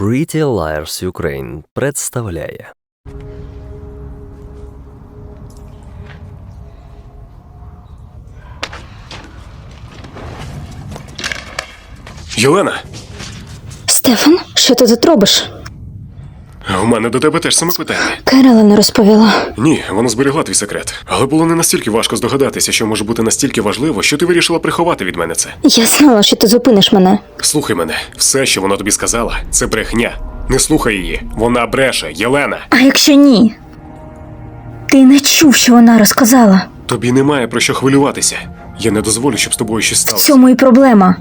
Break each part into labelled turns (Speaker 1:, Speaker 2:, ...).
Speaker 1: Pretty Liars Ukraine представляє
Speaker 2: Єлена,
Speaker 3: Стефан, що ти тут робиш?
Speaker 2: У мене до тебе теж саме питання.
Speaker 3: Керела не розповіла.
Speaker 2: Ні, вона зберегла твій секрет. Але було не настільки важко здогадатися, що може бути настільки важливо, що ти вирішила приховати від мене це.
Speaker 3: Я знала, що ти зупиниш мене.
Speaker 2: Слухай мене, все, що вона тобі сказала, це брехня. Не слухай її. Вона бреше, Єлена.
Speaker 3: А якщо ні? Ти не чув, що вона розказала.
Speaker 2: Тобі немає про що хвилюватися. Я не дозволю, щоб з тобою щось
Speaker 3: В цьому і проблема.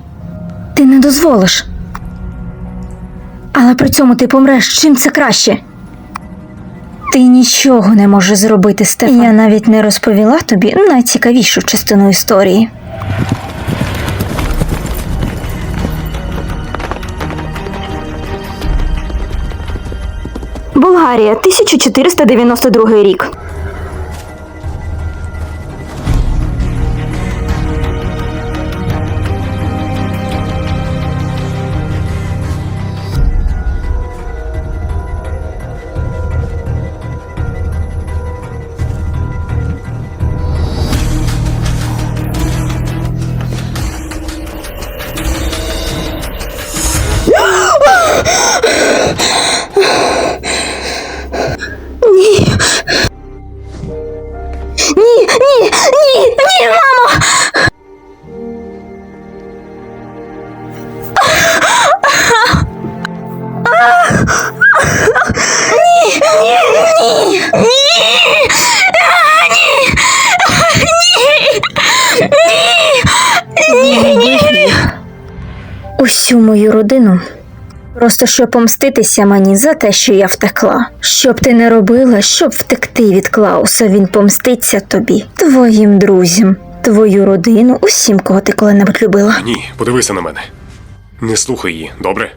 Speaker 3: Ти не дозволиш. Але при цьому ти помреш. Чим це краще? Ти нічого не можеш зробити, Стефан. Я навіть не розповіла тобі найцікавішу частину історії. Болгарія, 1492 рік. Ні, ні, ні, ні, мамо! Ні, ні, ні, ні, ні, ні, ні, ні. Усю мою родину Просто щоб помститися мені за те, що я втекла. Щоб ти не робила, щоб втекти від Клауса, він помститься тобі, твоїм друзям, твою родину, усім, кого ти коли-небудь любила.
Speaker 2: Ні, подивися на мене. Не слухай її, добре?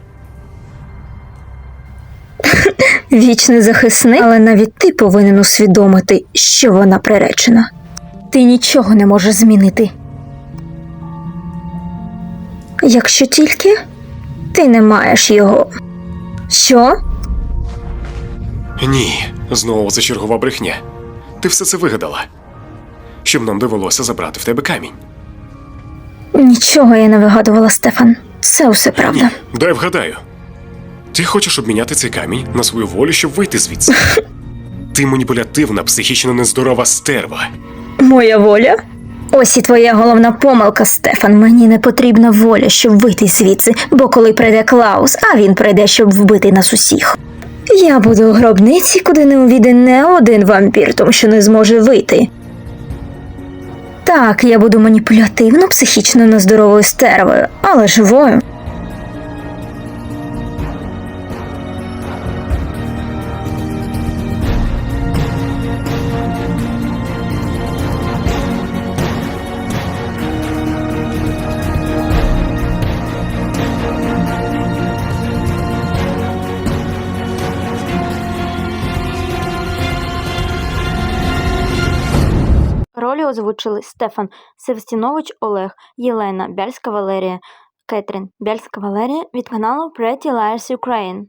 Speaker 3: Вічний захисник, але навіть ти повинен усвідомити, що вона приречена. Ти нічого не можеш змінити. Якщо тільки ти не маєш його. Що?
Speaker 2: Ні, знову це чергова брехня. Ти все це вигадала. Щоб нам довелося забрати в тебе камінь.
Speaker 3: Нічого я не вигадувала, Стефан. Це усе правда.
Speaker 2: Дай вгадаю. Ти хочеш обміняти цей камінь на свою волю, щоб вийти звідси. Ти маніпулятивна, психічно нездорова стерва.
Speaker 3: Моя воля? Ось і твоя головна помилка, Стефан. Мені не потрібна воля, щоб вийти звідси, бо коли прийде Клаус, а він прийде, щоб вбити нас усіх. Я буду у гробниці, куди не увійде не один вампір, тому що не зможе вийти. Так, я буду маніпулятивно, психічно нездоровою стервою, але живою.
Speaker 4: Ролі озвучили Стефан Севстінович Олег, Єлена Бяльська Валерія, Кетрін Бяльська Валерія від каналу Pretty Liars Ukraine.